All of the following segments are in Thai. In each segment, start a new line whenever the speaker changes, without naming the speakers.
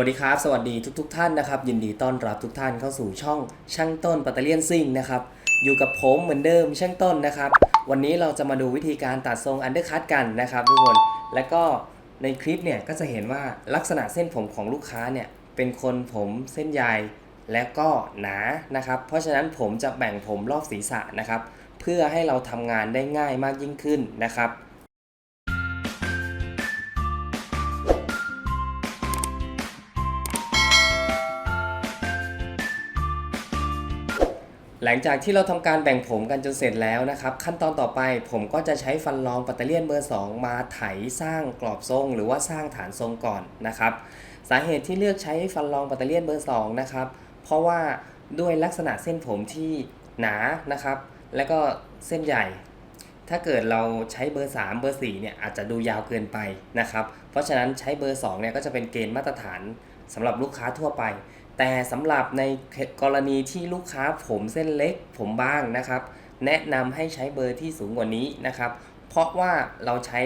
สวัสดีครับ สวัสดีทุกๆทท่านนะครับ ยินดีต้อนรับทุกท่านเข้าสู่ช่องช่างต้นปัตเตอร์เลียนซิ่งนะครับ อยู่กับผมเหมือนเดิมช่างต้นนะครับ วันนี้เราจะมาดูวิธีการตัดทรงอันเดอร์คัตกันนะครับทุกคน และก็ในคลิปเนี่ยก็จะเห็นว่าลักษณะเส้นผมของลูกค้าเนี่ยเป็นคนผมเส้นใหญ่และก็หนานะครับ เพราะฉะนั้นผมจะแบ่งผมรอบศีรษะนะครับ เพื่อให้เราทำงานได้ง่ายมากยิ่งขึ้นนะครับ หลังจากที่เราทำการแบ่งผมกันจนเสร็จแล้วนะครับ ขั้นตอนต่อไปผมก็จะใช้ฟันรองปัตเตอร์เลียนเบอร์ 2 มาไถสร้างกรอบทรง หรือว่าสร้างฐานทรงก่อนนะครับ สาเหตุที่เลือกใช้ฟันรองปัตเตอร์เลียนเบอร์ 2 นะครับ เพราะว่าด้วยลักษณะเส้นผมที่หนานะครับ และก็เส้นใหญ่ ถ้าเกิดเราใช้เบอร์ 3 เบอร์ 4 เนี่ยอาจจะดูยาวเกินไปนะครับ เพราะฉะนั้นใช้เบอร์ 2 เนี่ยก็จะเป็นเกณฑ์มาตรฐานสำหรับลูกค้าทั่วไป แต่สำหรับในกรณีที่ลูกค้าผมเส้นเล็กผมบางนะครับ แนะนำให้ใช้เบอร์ที่สูงกว่านี้นะครับ เพราะว่าเราใช้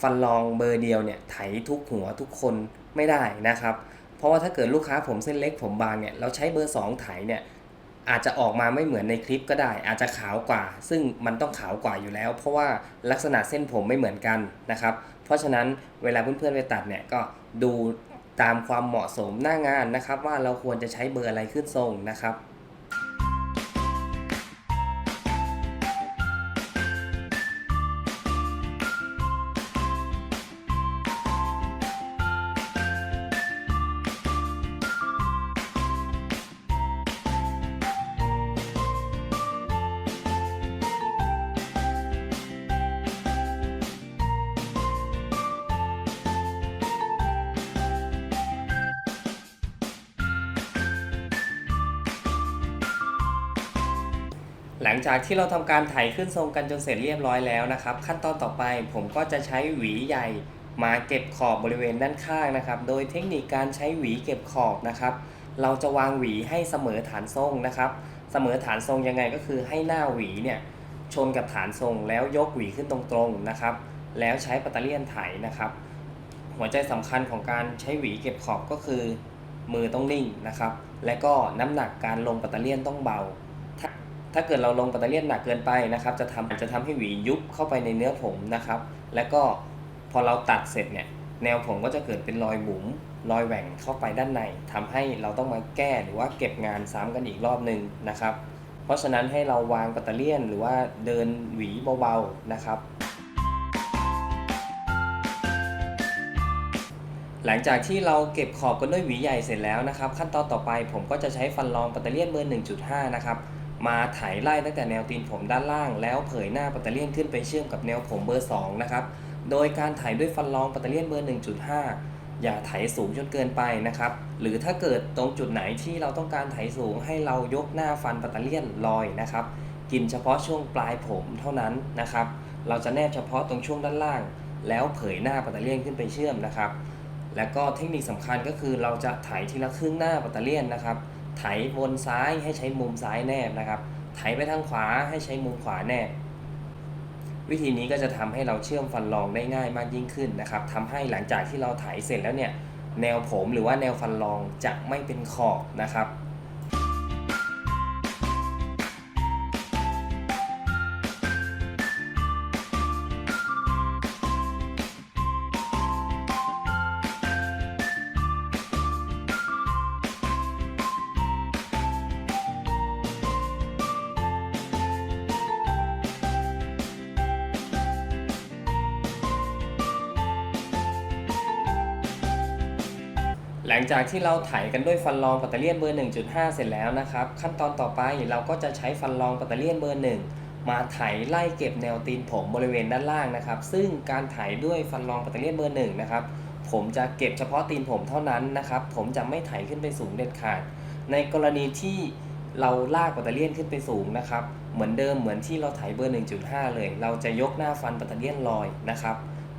ฟันรองเบอร์เดียวเนี่ยไถทุกหัวทุกคนไม่ได้นะครับ เพราะว่าถ้าเกิดลูกค้าผมเส้นเล็กผมบางเนี่ยเราใช้เบอร์ 2 ไถเนี่ยอาจจะออกมาไม่เหมือนในคลิปก็ได้ อาจจะขาวกว่า ซึ่งมันต้องขาวกว่าอยู่แล้ว เพราะว่าลักษณะเส้นผมไม่เหมือนกันนะครับ เพราะฉะนั้นเวลาเพื่อนๆไปตัดเนี่ยก็ดู ตามความเหมาะสมหน้างานนะครับ ว่าเราควรจะใช้เบอร์อะไรขึ้นทรงนะครับ หลังจากที่เราทำการไถขึ้นทรงกันจนเสร็จเรียบร้อยแล้วนะครับ ขั้นตอนต่อไปผมก็จะใช้หวีใหญ่มาเก็บขอบบริเวณด้านข้างนะครับ โดยเทคนิคการใช้หวีเก็บขอบนะครับ เราจะวางหวีให้เสมอฐานทรงนะครับ เสมอฐานทรงยังไงก็คือให้หน้าหวีเนี่ยชนกับฐานทรงแล้วยกหวีขึ้นตรงๆนะครับ แล้วใช้ปัตเตอร์เลียนไถนะครับ หัวใจสำคัญของการใช้หวีเก็บขอบก็คือ มือต้องนิ่งนะครับ และก็น้ำหนักการลงปัตเตอร์เลียนต้องเบา ถ้าเกิดเราลงปัตเตอร์เลียนหนักเกินไปนะครับ จะทำจะทำให้หวียุบเข้าไปในเนื้อผมนะครับ และก็พอเราตัดเสร็จเนี่ยแนวผมก็จะเกิดเป็นรอยบุ๋มรอยแหว่งเข้าไปด้านในทำให้เราต้องมาแก้หรือว่าเก็บงานซ้ำกันอีกรอบหนึ่งนะครับ เพราะฉะนั้นให้เราวางปัตเตอร์เลียนหรือว่าเดินหวีเบาๆนะครับ หลังจากที่เราเก็บขอบกันด้วยหวีใหญ่เสร็จแล้วนะครับ ขั้นตอนต่อไปผมก็จะใช้ฟันรองปัตเตอร์เลียนเบอร์1.5 นะครับ มาไถไล่ตั้งแต่แนวตีนผมด้านล่าง แล้วเผยหน้าปัตเตอร์เลียนขึ้นไปเชื่อมกับแนวผมเบอร์2นะครับโดยการไถด้วยฟันรองปัตเตอร์เลียนเบอร์ 1.5 อย่าไถสูงจนเกินไปนะครับหรือถ้าเกิดตรงจุดไหนที่เราต้องการไถสูงให้เรายกหน้าฟันปัตเตอร์เลียนลอยนะครับกินเฉพาะช่วงปลายผมเท่านั้นนะครับเราจะแนบเฉพาะตรงช่วงด้านล่าง แล้วเผยหน้าปัตเตอร์เลียนขึ้นไปเชื่อมนะครับ แล้วก็เทคนิคสำคัญก็คือเราจะไถทีละครึ่งหน้าปัตเตอร์เลียนนะครับ ไถบนซ้ายให้ใช้มุมซ้ายแนบนะครับ ไถไปทางขวาให้ใช้มุมขวาแนบ วิธีนี้ก็จะทำให้เราเชื่อมฟันรองได้ง่ายมากยิ่งขึ้นนะครับทำให้หลังจากที่เราไถเสร็จแล้วเนี่ย แนวผมหรือว่าแนวฟันรองจะไม่เป็นขอบนะครับ หลังจากที่เราไถกันด้วยฟันรองปัตเตอร์เลียนเบอร์ 1.5 เสร็จแล้วนะครับ ขั้นตอนต่อไปเราก็จะใช้ฟันรองปัตเตอร์เลียนเบอร์ 1 มาไถไล่เก็บแนวตีนผมบริเวณด้านล่างนะครับ ซึ่งการไถด้วยฟันรองปัตเตอร์เลียนเบอร์ 1 นะครับ ผมจะเก็บเฉพาะตีนผมเท่านั้นนะครับ ผมจะไม่ไถขึ้นไปสูงเด็ดขาด ในกรณีที่เราลากปัตเตอร์เลียนขึ้นไปสูงนะครับ เหมือนเดิมเหมือนที่เราไถเบอร์ 1.5 เลย เราจะยกหน้าฟันปัตเตอร์เลียนลอยนะครับ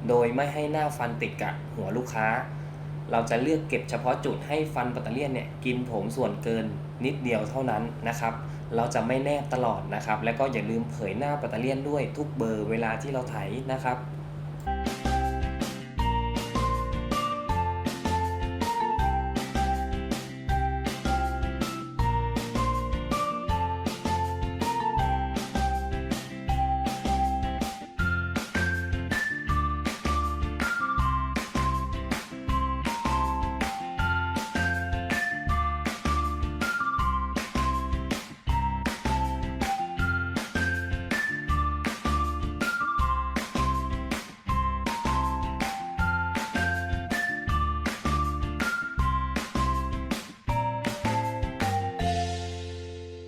โดยไม่ให้หน้าฟันติดกับหัวลูกค้า เราจะเลือกเก็บเฉพาะจุดให้ฟันปัตเตอร์เลียนเนี่ยกินผมส่วนเกินนิดเดียวเท่านั้นนะครับ เราจะไม่แนบตลอดนะครับ แล้วก็อย่าลืมเผยหน้าปัตเตอร์เลียนด้วยทุกเบอร์เวลาที่เราไถนะครับ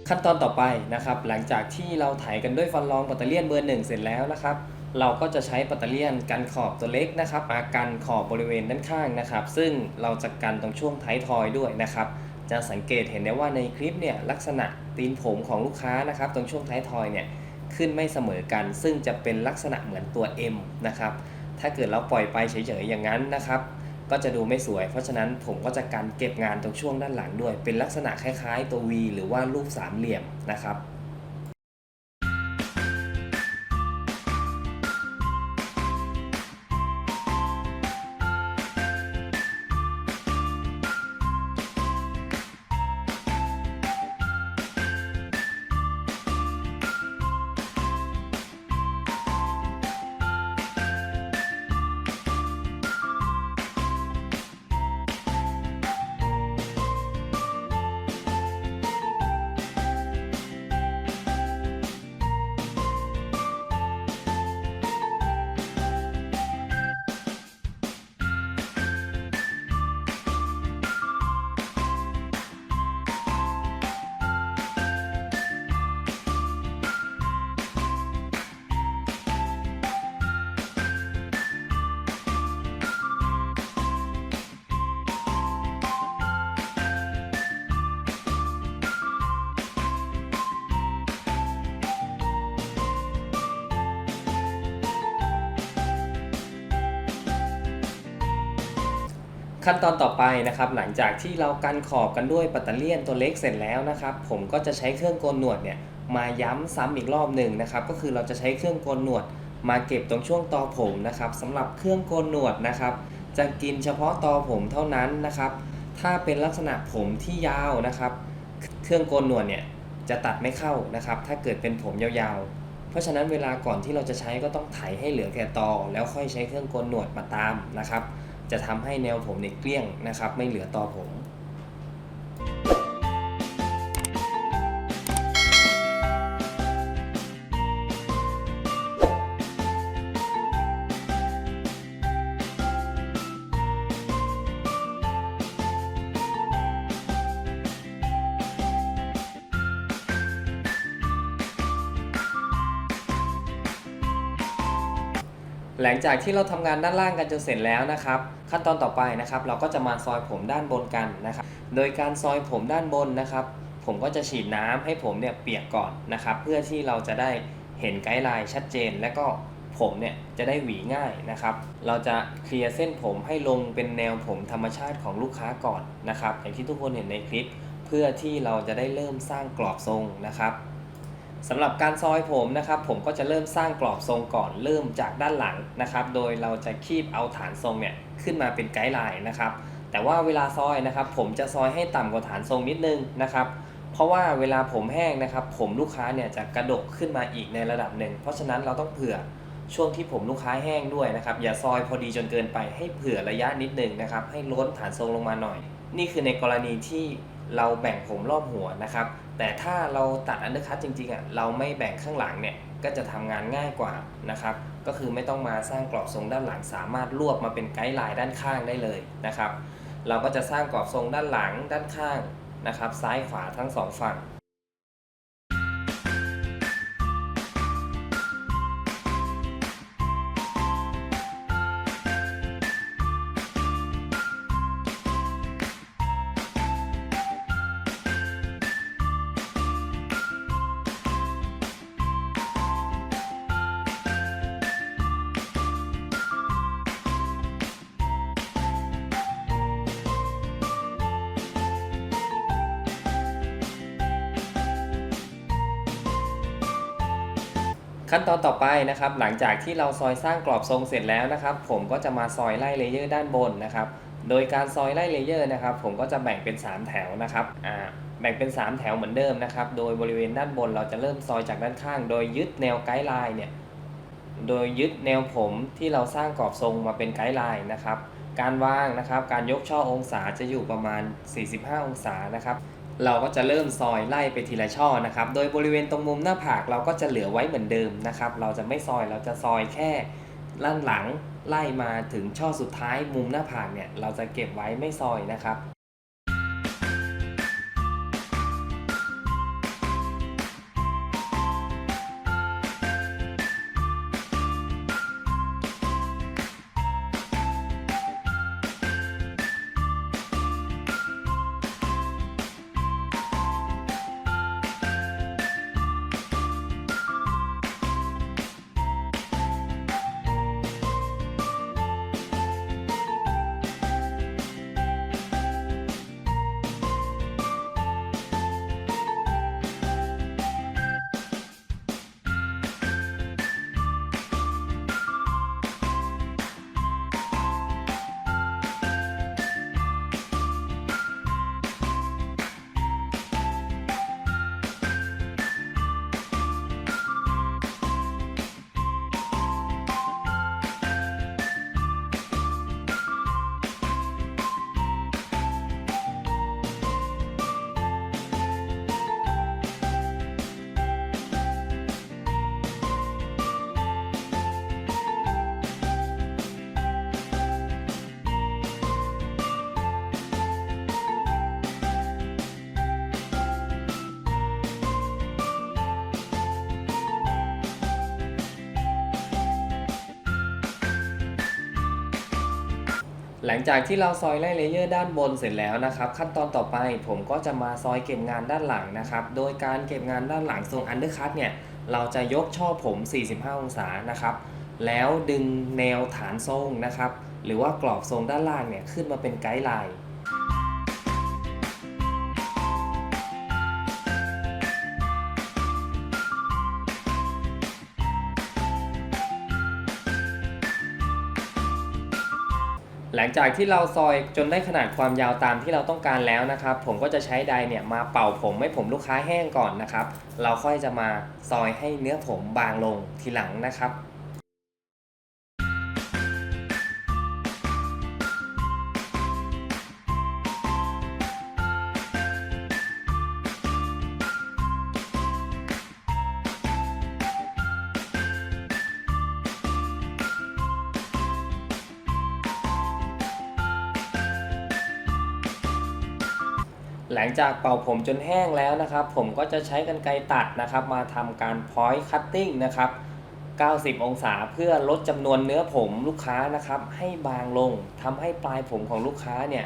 ขั้นตอนต่อไปนะครับ หลังจากที่เราไถกันด้วยฟันรองปัตเตอร์เลียนเบอร์หนึ่งเสร็จแล้วนะครับ เราก็จะใช้ปัตเตอร์เลียนกันขอบตัวเล็กนะครับมากันขอบบริเวณด้านข้างนะครับ ซึ่งเราจะกันตรงช่วงท้ายทอยด้วยนะครับ จะสังเกตเห็นได้ว่าในคลิปเนี่ยลักษณะตีนผมของลูกค้านะครับ ตรงช่วงท้ายทอยเนี่ยขึ้นไม่เสมอกัน ซึ่งจะเป็นลักษณะเหมือนตัว M นะครับ ถ้าเกิดเราปล่อยไปเฉยๆอย่างนั้นนะครับ ก็จะดูไม่สวย เพราะฉะนั้นผมก็จะการเก็บงานตรงช่วงด้านหลังด้วย เป็นลักษณะคล้ายๆ ตัว V หรือว่ารูปสามเหลี่ยมนะครับ ขั้นตอนต่อไปนะครับหลังจากที่เรากันขอบกันด้วยปัตเตอร์เลียนตัวเล็กเสร็จแล้วนะครับผมก็จะใช้เครื่องโกนหนวดเนี่ยมาย้ำซ้ำอีกรอบหนึ่งนะครับก็คือเราจะใช้เครื่องโกนหนวด มาเก็บตรงช่วงตอผมนะครับสำหรับเครื่องโกนหนวดนะครับจะกินเฉพาะตอผมเท่านั้นนะครับ ถ้าเป็นลักษณะผมที่ยาวนะครับ เครื่องโกนหนวดเนี่ยจะตัดไม่เข้านะครับ ถ้าเกิดเป็นผมยาวๆ เพราะฉะนั้นเวลาก่อนที่เราจะใช้ก็ต้องไถให้เหลือแค่ตอ แล้วค่อยใช้เครื่องโกนหนวดมาตามนะครับ จะทำให้แนวผมเนี่ยเกลี้ยงนะครับ ไม่เหลือต่อผม หลังจากที่เราทำงานด้านล่างกันจนเสร็จแล้วนะครับ ขั้นตอนต่อไปนะครับ เราก็จะมาซอยผมด้านบนกันนะครับ โดยการซอยผมด้านบนนะครับ ผมก็จะฉีดน้ำให้ผมเนี่ยเปียกก่อนนะครับ เพื่อที่เราจะได้เห็นไกด์ไลน์ชัดเจน และก็ผมเนี่ยจะได้หวีง่ายนะครับ เราจะเคลียร์เส้นผมให้ลงเป็นแนวผมธรรมชาติของลูกค้าก่อนนะครับ อย่างที่ทุกคนเห็นในคลิป เพื่อที่เราจะได้เริ่มสร้างกรอบทรงนะครับ สำหรับการซอยผมนะครับ ผมก็จะเริ่มสร้างกรอบทรงก่อนเริ่มจากด้านหลังนะครับ โดยเราจะคีบเอาฐานทรงเนี่ยขึ้นมาเป็นไกด์ไลน์นะครับ แต่ว่าเวลาซอยนะครับ ผมจะซอยให้ต่ำกว่าฐานทรงนิดนึงนะครับ เพราะว่าเวลาผมแห้งนะครับ ผมลูกค้าเนี่ยจะกระดกขึ้นมาอีกในระดับหนึ่ง เพราะฉะนั้นเราต้องเผื่อช่วงที่ผมลูกค้าแห้งด้วยนะครับ อย่าซอยพอดีจนเกินไปให้เผื่อระยะนิดนึงนะครับ ให้ล้นฐานทรงลงมาหน่อย นี่คือในกรณีที่เราแบ่งผมรอบหัวนะครับ แต่ถ้าเราตัดอันเดอร์คัตจริงๆอะเราไม่แบ่งข้างหลังเนี่ยก็จะทำงานง่ายกว่านะครับก็คือไม่ต้องมาสร้างกรอบทรงด้านหลัง สามารถรวบมาเป็นไกด์ไลน์ด้านข้างได้เลยนะครับ เราก็จะสร้างกรอบทรงด้านหลังด้านข้างนะครับ ซ้ายขวาทั้งสองฝั่ง ขั้นตอนต่อไปนะครับ หลังจากที่เราซอยสร้างกรอบทรงเสร็จแล้วนะครับ ผมก็จะมาซอยไล่เลเยอร์ด้านบนนะครับ โดยการซอยไล่เลเยอร์นะครับ ผมก็จะแบ่งเป็น 3 แถวนะครับอ่าแบ่งเป็น 3 แถวเหมือนเดิมนะครับ โดยบริเวณด้านบนเราจะเริ่มซอยจากด้านข้าง โดยยึดแนวไกด์ไลน์เนี่ย โดยยึดแนวผมที่เราสร้างกรอบทรงมาเป็นไกด์ไลน์นะครับ การวางนะครับ การยกช่อองศาจะอยู่ประมาณ 45 องศานะครับ เราก็จะเริ่มซอยไล่ไปทีละช่อนะครับ โดยบริเวณตรงมุมหน้าผากเราก็จะเหลือไว้เหมือนเดิมนะครับ เราจะไม่ซอยเราจะซอยแค่ด้านหลังไล่มาถึงช่อสุดท้ายมุมหน้าผากเนี่ยเราจะเก็บไว้ไม่ซอยนะครับ หลังจากที่เราซอยไล่เลเยอร์ด้านบนเสร็จแล้วนะครับ ขั้นตอนต่อไปผมก็จะมาซอยเก็บงานด้านหลังนะครับ โดยการเก็บงานด้านหลังทรงอันเดอร์คัตเนี่ยเราจะยกช่อผม 45 องศานะครับ แล้วดึงแนวฐานทรงนะครับ หรือว่ากรอบทรงด้านล่างเนี่ยขึ้นมาเป็นไกด์ไลน์ หลังจากที่เราซอยจนได้ขนาดความยาวตามที่เราต้องการแล้วนะครับ ผมก็จะใช้ไดเนี่ยมาเป่าผมให้ผมลูกค้าแห้งก่อนนะครับ เราค่อยจะมาซอยให้เนื้อผมบางลงทีหลังนะครับ หลังจากเป่าผมจนแห้งแล้วนะครับ ผมก็จะใช้กรรไกรตัดนะครับ มาทำการ point cutting นะครับ 90 องศาเพื่อลดจำนวนเนื้อผมลูกค้านะครับ ให้บางลงทำให้ปลายผมของลูกค้าเนี่ย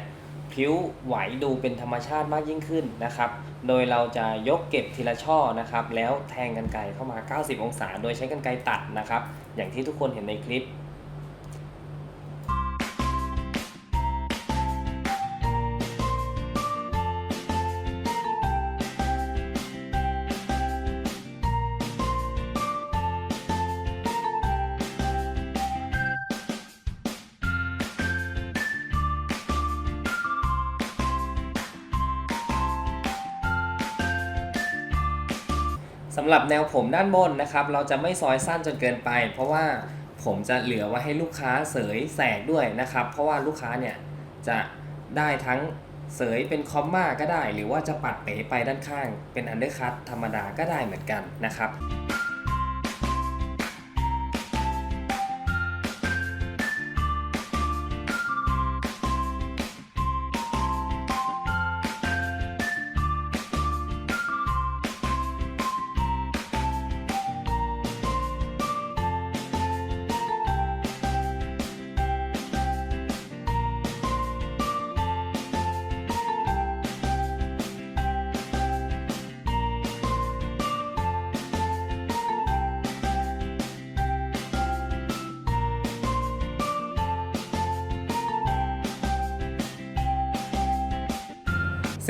พริ้วไหวดูเป็นธรรมชาติมากยิ่งขึ้นนะครับ โดยเราจะยกเก็บทีละช่อนะครับ แล้วแทงกรรไกรเข้ามา 90 องศา โดยใช้กรรไกรตัดนะครับ อย่างที่ทุกคนเห็นในคลิป สำหรับแนวผมด้านบนนะครับ เราจะไม่ซอยสั้นจนเกินไป เพราะว่าผมจะเหลือไว้ให้ลูกค้าเสยแสกด้วยนะครับ เพราะว่าลูกค้าเนี่ยจะได้ทั้งเสยเป็นคอมมาก็ได้ หรือว่าจะปัดเป๋ไปด้านข้าง เป็นอันเดอร์คัตธรรมดาก็ได้เหมือนกันนะครับ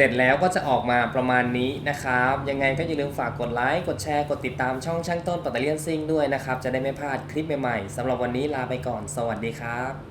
เสร็จแล้วก็จะออกมาประมาณนี้นะครับ ยังไงก็อย่าลืมฝากกดไลค์ กดแชร์ กดติดตามช่องช่างต้นปัตเตอร์เลียนซิ่งด้วยนะครับ จะได้ไม่พลาดคลิปใหม่ๆสำหรับวันนี้ลาไปก่อน สวัสดีครับ